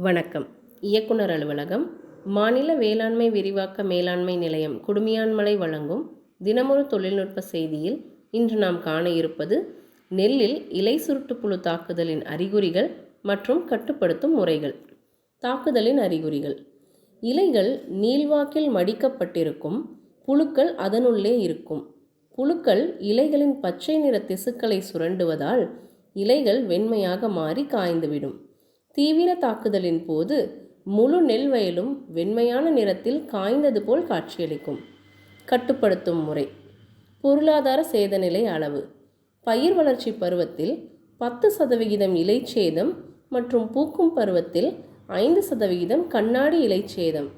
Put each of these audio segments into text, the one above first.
வணக்கம். இயக்குனர் அலுவலகம் மாநில வேளாண்மை விரிவாக்க மேலாண்மை நிலையம் குடுமியான்மலை வழங்கும் தினமொரு தொழில்நுட்ப செய்தியில் இன்று நாம் காண இருப்பது நெல்லில் இலை சுருட்டு புழு தாக்குதலின் அறிகுறிகள் மற்றும் கட்டுப்படுத்தும் முறைகள். தாக்குதலின் அறிகுறிகள். இலைகள் நீள்வாக்கில் மடிக்கப்பட்டிருக்கும் புழுக்கள் அதனுள்ளே இருக்கும். புழுக்கள் இலைகளின் பச்சை நிற திசுக்களை சுரண்டுவதால் இலைகள் வெண்மையாக மாறி காய்ந்துவிடும். தீவிர தாக்குதலின் போது முழு நெல் வயலும் வெண்மையான நிறத்தில் காய்ந்தது போல் காட்சியளிக்கும். கட்டுப்படுத்தும் முறை. பொருளாதார சேதநிலை அளவு. பயிர் வளர்ச்சி பருவத்தில் பத்து சதவிகிதம் இலைச்சேதம் மற்றும் பூக்கும் பருவத்தில் ஐந்து சதவிகிதம் கண்ணாடி இலைச்சேதம்.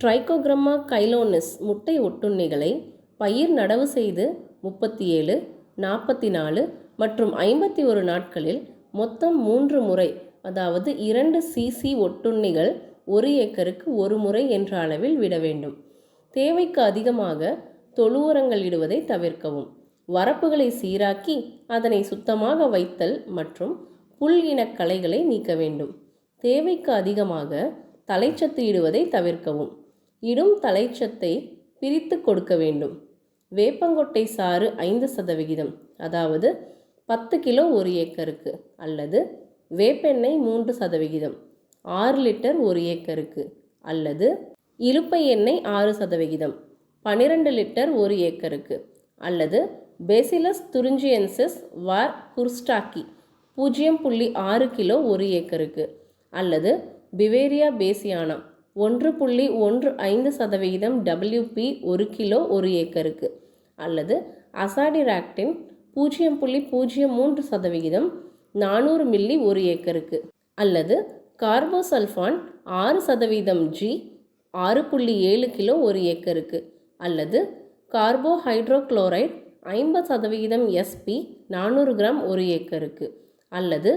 ட்ரைகோகிரம்மா கைலோனஸ் முட்டை ஒட்டுண்ணிகளை பயிர் நடவு செய்து முப்பத்தி ஏழு நாற்பத்தி நாலு மற்றும் ஐம்பத்தி ஒரு நாட்களில் மொத்தம் மூன்று முறை அதாவது இரண்டு சிசி ஒட்டுண்ணிகள் ஒரு ஏக்கருக்கு ஒரு முறை என்ற அளவில் விட வேண்டும். தேவைக்கு அதிகமாக தொழு உரங்கள் இடுவதை தவிர்க்கவும். வரப்புகளை சீராக்கி அதனை சுத்தமாக வைத்தல் மற்றும் புல் இனக் களைகளை நீக்க வேண்டும். தேவைக்கு அதிகமாக தலைச்சத்து இடுவதை தவிர்க்கவும். இடும் தலைச்சத்தை பிரித்து கொடுக்க வேண்டும். வேப்பங்கொட்டை சாறு ஐந்து சதவிகிதம் அதாவது பத்து கிலோ ஒரு ஏக்கருக்கு அல்லது வேப்பெண்ணெய் மூன்று சதவிகிதம் ஆறு லிட்டர் ஒரு ஏக்கருக்கு அல்லது இலுப்பை எண்ணெய் ஆறு சதவிகிதம் பன்னிரெண்டு லிட்டர் ஒரு ஏக்கருக்கு அல்லது பேசிலஸ் துரிஞ்சியன்சிஸ் வார் குர்ஸ்டாக்கி பூஜ்ஜியம் புள்ளி ஆறு கிலோ ஒரு ஏக்கருக்கு அல்லது பிவேரியா பேசியானா ஒன்று புள்ளி ஒன்று ஐந்து சதவிகிதம் டபிள்யூபி ஒரு கிலோ ஒரு ஏக்கருக்கு அல்லது அசாடிராக்டின் பூஜ்ஜியம் புள்ளி பூஜ்ஜியம் மூன்று சதவிகிதம் நானூறு மில்லி ஒரு ஏக்கருக்கு. அல்லது கார்போசல்ஃபான் ஆறு சதவீதம் ஜி ஆறு புள்ளி ஏழு கிலோ ஒரு ஏக்கருக்கு. அல்லது கார்போஹைட்ரோக்ளோரைட் ஐம்பது சதவிகிதம் எஸ்பி நானூறு கிராம் ஒரு ஏக்கருக்கு. அல்லது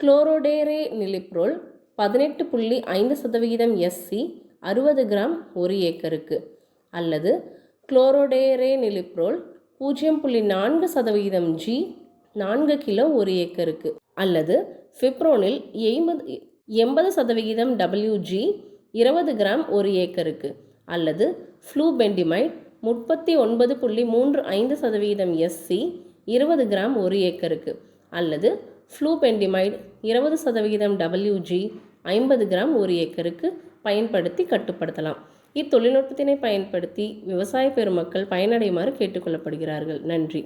குளோரோடேரே நிலிப்ரோல் பதினெட்டு புள்ளி ஐந்து சதவிகிதம் எஸ்சி அறுபது கிராம் ஒரு ஏக்கருக்கு. அல்லது குளோரோடேரே நிலிப்ரோல் பூஜ்ஜியம் புள்ளி நான்கு சதவிகிதம் ஜி நான்கு கிலோ ஒரு ஏக்கருக்கு. அல்லது ஃபிப்ரோனில் எண்பது எண்பது சதவிகிதம் டபிள்யூஜி இருபது கிராம் ஒரு ஏக்கருக்கு. அல்லது ஃப்ளூபெண்டிமைட் முப்பத்தி ஒன்பது புள்ளி மூன்று ஐந்து சதவிகிதம் எஸ்சி இருபது கிராம் ஒரு ஏக்கருக்கு. அல்லது ஃப்ளூபெண்டிமைட் இருபது சதவிகிதம் டபிள்யூஜி ஐம்பது கிராம் ஒரு ஏக்கருக்கு பயன்படுத்தி கட்டுப்படுத்தலாம். இத்தொழில்நுட்பத்தினை பயன்படுத்தி விவசாய பெருமக்கள் பயனடையுமாறு கேட்டுக்கொள்ளப்படுகிறார்கள். நன்றி.